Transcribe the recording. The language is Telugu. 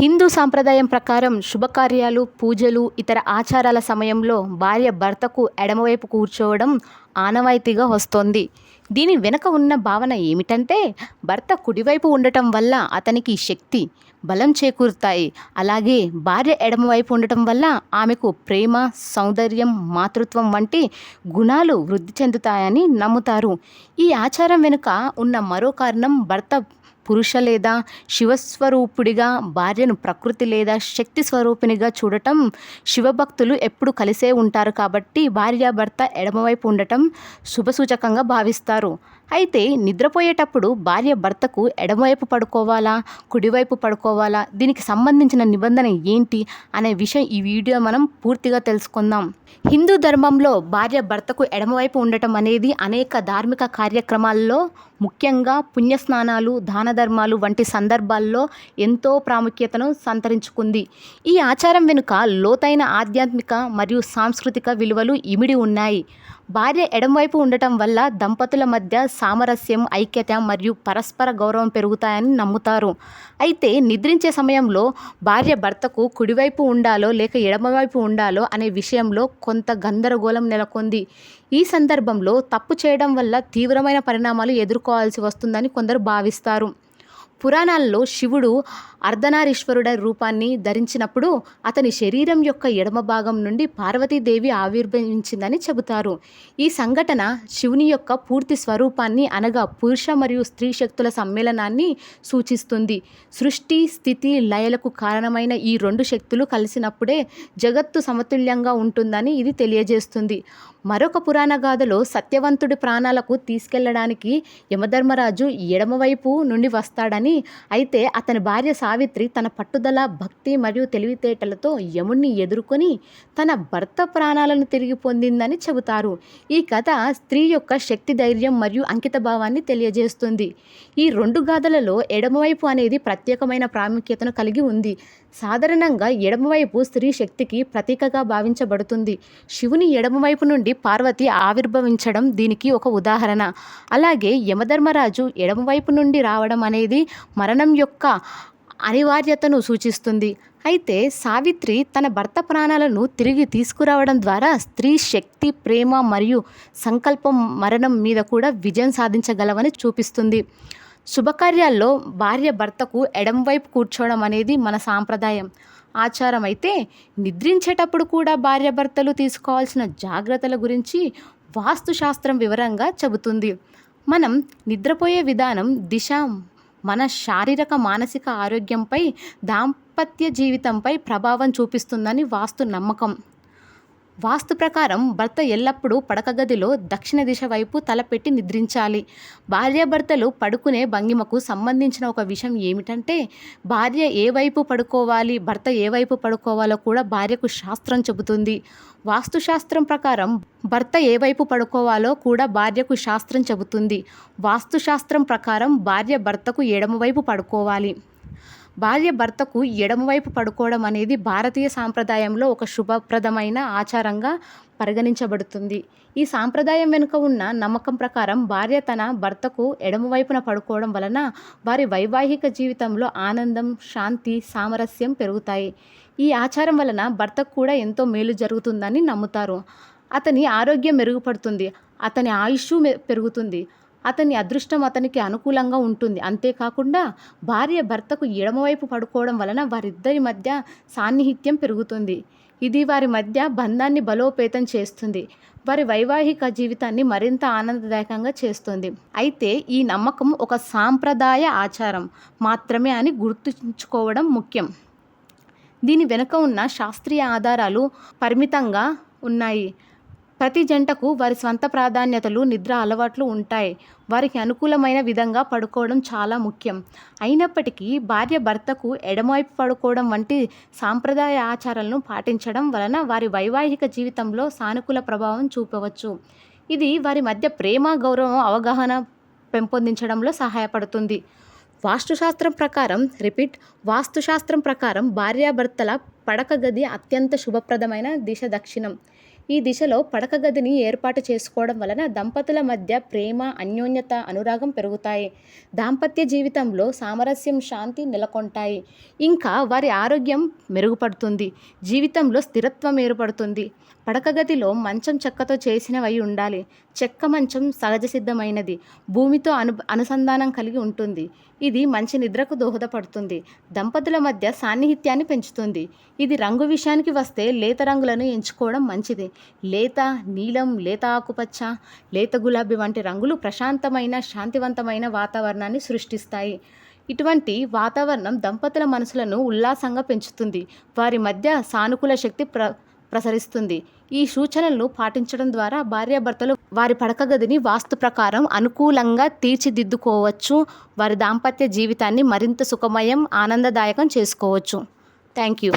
హిందూ సాంప్రదాయం ప్రకారం శుభకార్యాలు పూజలు ఇతర ఆచారాల సమయంలో భార్య భర్తకు ఎడమవైపు కూర్చోవడం ఆనవాయితీగా వస్తోంది. దీని వెనుక ఉన్న భావన ఏమిటంటే భర్త కుడివైపు ఉండటం వల్ల అతనికి శక్తి బలం చేకూరుతాయి. అలాగే భార్య ఎడమవైపు ఉండటం వల్ల ఆమెకు ప్రేమ సౌందర్యం మాతృత్వం వంటి గుణాలు వృద్ధి చెందుతాయని నమ్ముతారు. ఈ ఆచారం వెనుక ఉన్న మరో కారణం భర్త పురుష లేదా శివస్వరూపుడిగా భార్యను ప్రకృతి లేదా శక్తి స్వరూపినిగా చూడటం శివభక్తులు ఎప్పుడు కలిసే ఉంటారు కాబట్టి భార్యాభర్త ఎడమవైపు ఉండటం శుభసూచకంగా భావిస్తారు. అయితే నిద్రపోయేటప్పుడు భార్య భర్తకు ఎడమవైపు పడుకోవాలా కుడివైపు పడుకోవాలా దీనికి సంబంధించిన నిబంధన ఏంటి అనే విషయం ఈ వీడియో మనం పూర్తిగా తెలుసుకుందాం. హిందూ ధర్మంలో భార్య భర్తకు ఎడమవైపు ఉండటం అనేది అనేక ధార్మిక కార్యక్రమాల్లో ముఖ్యంగా పుణ్యస్నానాలు దాన ధర్మాలు వంటి సందర్భాల్లో ఎంతో ప్రాముఖ్యతను సంతరించుకుంది. ఈ ఆచారం వెనుక లోతైన ఆధ్యాత్మిక మరియు సాంస్కృతిక విలువలు ఇమిడి ఉన్నాయి. భార్య ఎడమవైపు ఉండటం వల్ల దంపతుల మధ్య సామరస్యం ఐక్యత మరియు పరస్పర గౌరవం పెరుగుతాయని నమ్ముతారు. అయితే నిద్రించే సమయంలో భార్య భర్తకు కుడివైపు ఉండాలో లేక ఎడమవైపు ఉండాలో అనే విషయంలో కొంత గందరగోళం నెలకొంది. ఈ సందర్భంలో తప్పు చేయడం వల్ల తీవ్రమైన పరిణామాలు ఎదుర్కోవాల్సి వస్తుందని కొందరు భావిస్తారు. పురాణాల్లో శివుడు అర్ధనారీశ్వరుడ రూపాన్ని ధరించినప్పుడు అతని శరీరం యొక్క ఎడమ భాగం నుండి పార్వతీదేవి ఆవిర్భవించిందని చెబుతారు. ఈ సంఘటన శివుని యొక్క పూర్తి స్వరూపాన్ని అనగా పురుష మరియు స్త్రీ శక్తుల సమ్మేళనాన్ని సూచిస్తుంది. సృష్టి స్థితి లయలకు కారణమైన ఈ రెండు శక్తులు కలిసినప్పుడే జగత్తు సమతుల్యంగా ఉంటుందని ఇది తెలియజేస్తుంది. మరొక పురాణ గాథలో సత్యవంతుడి ప్రాణాలకు తీసుకెళ్ళడానికి యమధర్మరాజు ఎడమవైపు నుండి వస్తాడని అయితే అతని భార్య సావిత్రి తన పట్టుదల భక్తి మరియు తెలివితేటలతో యముణ్ణి ఎదుర్కొని తన భర్త ప్రాణాలను తిరిగి పొందిందని చెబుతారు. ఈ కథ స్త్రీ యొక్క శక్తి ధైర్యం మరియు అంకిత భావాన్ని తెలియజేస్తుంది. ఈ రెండు గాథలలో ఎడమవైపు అనేది ప్రత్యేకమైన ప్రాముఖ్యతను కలిగి ఉంది. సాధారణంగా ఎడమవైపు స్త్రీ శక్తికి ప్రతీకగా భావించబడుతుంది. శివుని ఎడమవైపు నుండి పార్వతి ఆవిర్భవించడం దీనికి ఒక ఉదాహరణ. అలాగే యమధర్మరాజు ఎడమవైపు నుండి రావడం అనేది మరణం యొక్క అనివార్యతను సూచిస్తుంది. అయితే సావిత్రి తన భర్త ప్రాణాలను తిరిగి తీసుకురావడం ద్వారా స్త్రీ శక్తి ప్రేమ మరియు సంకల్పం మరణం మీద కూడా విజయం సాధించగలవని చూపిస్తుంది. శుభకార్యాల్లో భార్య భర్తకు ఎడంవైపు కూర్చోవడం అనేది మన సాంప్రదాయం. ఆచారం అయితే నిద్రించేటప్పుడు కూడా భార్యాభర్తలు తీసుకోవాల్సిన జాగ్రత్తల గురించి వాస్తుశాస్త్రం వివరంగా చెబుతుంది. మనం నిద్రపోయే విధానం దిశ మన శారీరక మానసిక ఆరోగ్యంపై దాంపత్య జీవితంపై ప్రభావం చూపిస్తుందని వాస్తు నమ్మకం. వాస్తు ప్రకారం భర్త ఎల్లప్పుడూ పడక గదిలో దక్షిణ దిశ వైపు తలపెట్టి నిద్రించాలి. భార్యాభర్తలు పడుకునే భంగిమకు సంబంధించిన ఒక విషయం ఏమిటంటే భార్య ఏ వైపు పడుకోవాలి భర్త ఏ వైపు పడుకోవాలో కూడా భార్యకు శాస్త్రం చెబుతుంది. వాస్తుశాస్త్రం ప్రకారం భర్త ఏ వైపు పడుకోవాలో కూడా భార్యకు శాస్త్రం చెబుతుంది. వాస్తుశాస్త్రం ప్రకారం భార్య భర్తకు ఎడమవైపు పడుకోవాలి. భార్య భర్తకు ఎడమవైపు పడుకోవడం అనేది భారతీయ సాంప్రదాయంలో ఒక శుభప్రదమైన ఆచారంగా పరిగణించబడుతుంది. ఈ సాంప్రదాయం వెనుక ఉన్న నమ్మకం ప్రకారం భార్య తన భర్తకు ఎడమవైపున పడుకోవడం వలన వారి వైవాహిక జీవితంలో ఆనందం శాంతి సామరస్యం పెరుగుతాయి. ఈ ఆచారం వలన భర్తకు కూడా ఎంతో మేలు జరుగుతుందని నమ్ముతారు. అతని ఆరోగ్యం మెరుగుపడుతుంది. అతని ఆయుష్ పెరుగుతుంది. అతని అదృష్టం అతనికి అనుకూలంగా ఉంటుంది. అంతేకాకుండా భార్య భర్తకు ఎడమవైపు పడుకోవడం వలన వారిద్దరి మధ్య సాన్నిహిత్యం పెరుగుతుంది. ఇది వారి మధ్య బంధాన్ని బలోపేతం చేస్తుంది. వారి వైవాహిక జీవితాన్ని మరింత ఆనందదాయకంగా చేస్తుంది. అయితే ఈ నమ్మకం ఒక సాంప్రదాయ ఆచారం మాత్రమే అని గుర్తుంచుకోవడం ముఖ్యం. దీని వెనుక ఉన్న శాస్త్రీయ ఆధారాలు పరిమితంగా ఉన్నాయి. ప్రతి జంటకు వారి స్వంత ప్రాధాన్యతలు నిద్ర అలవాట్లు ఉంటాయి. వారికి అనుకూలమైన విధంగా పడుకోవడం చాలా ముఖ్యం. అయినప్పటికీ భార్య భర్తకు ఎడమవైపు పడుకోవడం వంటి సాంప్రదాయ ఆచారాలను పాటించడం వలన వారి వైవాహిక జీవితంలో సానుకూల ప్రభావం చూపవచ్చు. ఇది వారి మధ్య ప్రేమ గౌరవం అవగాహన పెంపొందించడంలో సహాయపడుతుంది. వాస్తుశాస్త్రం ప్రకారం రిపీట్ వాస్తుశాస్త్రం ప్రకారం భార్యాభర్తల పడక గది అత్యంత శుభప్రదమైన దిశ దక్షిణం. ఈ దిశలో పడక గదిని ఏర్పాటు చేసుకోవడం వలన దంపతుల మధ్య ప్రేమ అన్యోన్యత అనురాగం పెరుగుతాయి. దాంపత్య జీవితంలో సామరస్యం శాంతి నెలకొంటాయి. ఇంకా వారి ఆరోగ్యం మెరుగుపడుతుంది. జీవితంలో స్థిరత్వం ఏర్పడుతుంది. పడక గదిలో మంచం చెక్కతో చేసినవై ఉండాలి. చెక్క మంచం సహజ సిద్ధమైనది. భూమితో అను అనుసంధానం కలిగి ఉంటుంది. ఇది మంచి నిద్రకు దోహదపడుతుంది. దంపతుల మధ్య సాన్నిహిత్యాన్ని పెంచుతుంది. ఇది రంగు విషయానికి వస్తే లేత రంగులను ఎంచుకోవడం మంచిది. లేత నీలం లేత ఆకుపచ్చ లేత గులాబీ వంటి రంగులు ప్రశాంతమైన శాంతివంతమైన వాతావరణాన్ని సృష్టిస్తాయి. ఇటువంటి వాతావరణం దంపతుల మనసులను ఉల్లాసంగా పెంచుతుంది. వారి మధ్య సానుకూల శక్తి ప్ర ప్రసరిస్తుంది. ఈ సూచనలను పాటించడం ద్వారా భార్యాభర్తలు వారి పడక గదిని వాస్తు ప్రకారం అనుకూలంగా తీర్చిదిద్దుకోవచ్చు. వారి దాంపత్య జీవితాన్ని మరింత సుఖమయం ఆనందదాయకం చేసుకోవచ్చు. Thank you